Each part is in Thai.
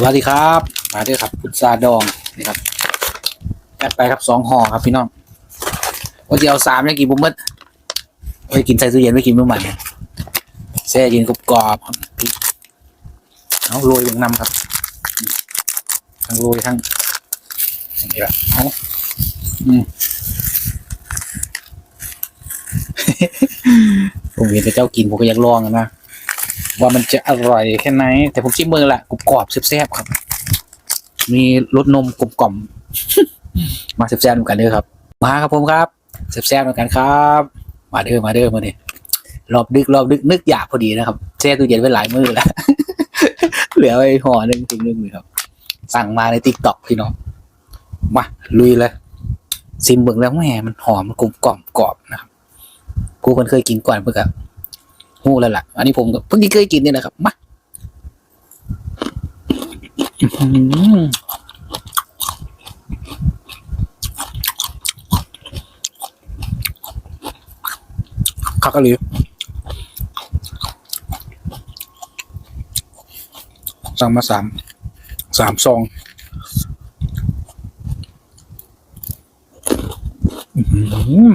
สวัสดีครับ มาด้วยครับพุทราดองนี่ครับแอดไปครับสองห่อครับพี่น้องว่าจะเอาสามยังกินบุ้มดไว้กินใส่ตู้เย็นไว้กินเมื่อใหม่แช่เย็นกรอบๆครับพริกเอาโรยอย่างนำครับทั้งโรยทั้งอย่างนี้ละเอาอืมผมเห็นแต่เจ้ากินผมก็อยากลองนะ ว่ามันจะอร่อยแค่ไหน แต่ผมชิมมือละกรุบกรอบแซ่บๆครับ มีรสนมกลมกล่อมมาแซ่บๆเหมือนกันเด้อครับ มาครับผมครับแซ่บๆเหมือนกันครับ มาเด้อมาเด้อมาเนี่ยรอบดึกรอบดึกนึกอยากพอดีนะครับแช่ตู้เย็นไว้หลายมือแล้ว เหลือไว้ห่อหนึ่งถึงหนึ่งเลยครับ สั่งมาในติ๊กต็อกพี่น้องมาลุยเลยซิมเบิ่งแล้วแหมมันหอมมันกลมกล่อมกรอบนะครับกูคนเคยกินก่อนเพื่อกับ หูแล้วล่ะ อันนี้ผมเพิ่งที่เคยกินเนี่ยนะครับ มาอื้อหือคักกะหรี่สั่งมาสาม สามซองอื้อ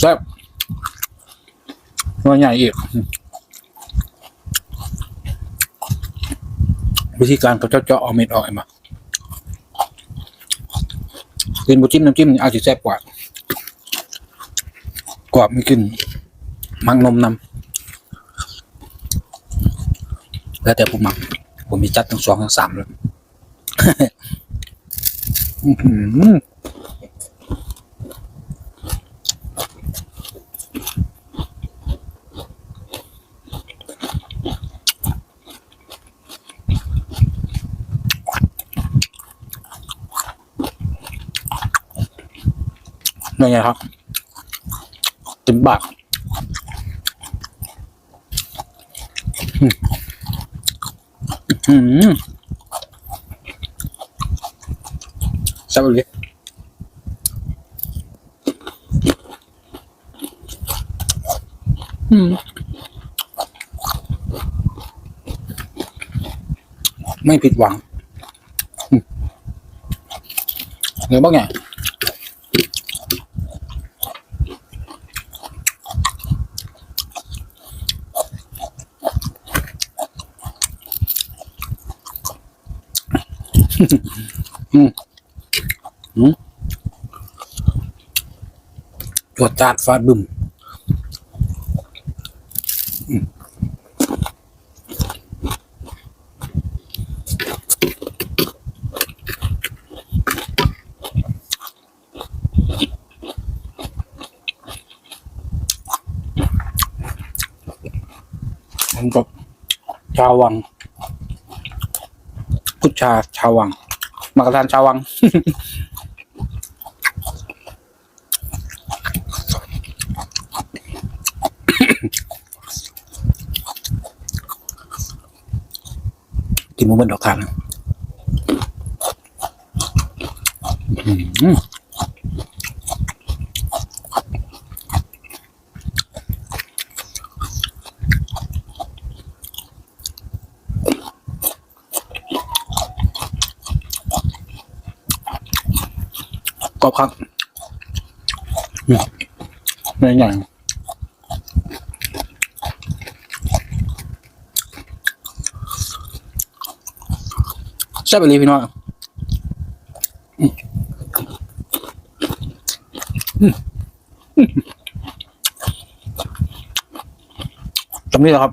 แซ่บตัวใหญ่อีก วิธีการเขาเจาะเอาเม็ดออกมากินบุจิ้มน้ำจิ้มอาสิแซ่บกว่ากรอบไม่กิน มังนมนำแล้วแต่ผมมักผมมีจัดทั้งสองทั้งสามเลย อื้อ หือนี่ไงครับติมบากอืมอืมแซ่บเลยอืมไม่ผิดหวังอืมเนื้อบ้างไง อืมอืมตรวจจาดฟาดบึมอืมมันก็ชาววัง พุทธาชาววังมากระทานชาววัง กินหมูเบิ้ลดอกคานอืม รอบครับอืมเนื้อใหญ่แซ่บไปเลยพี่น้องอืมอืมอืมตรงนี้แหละครับ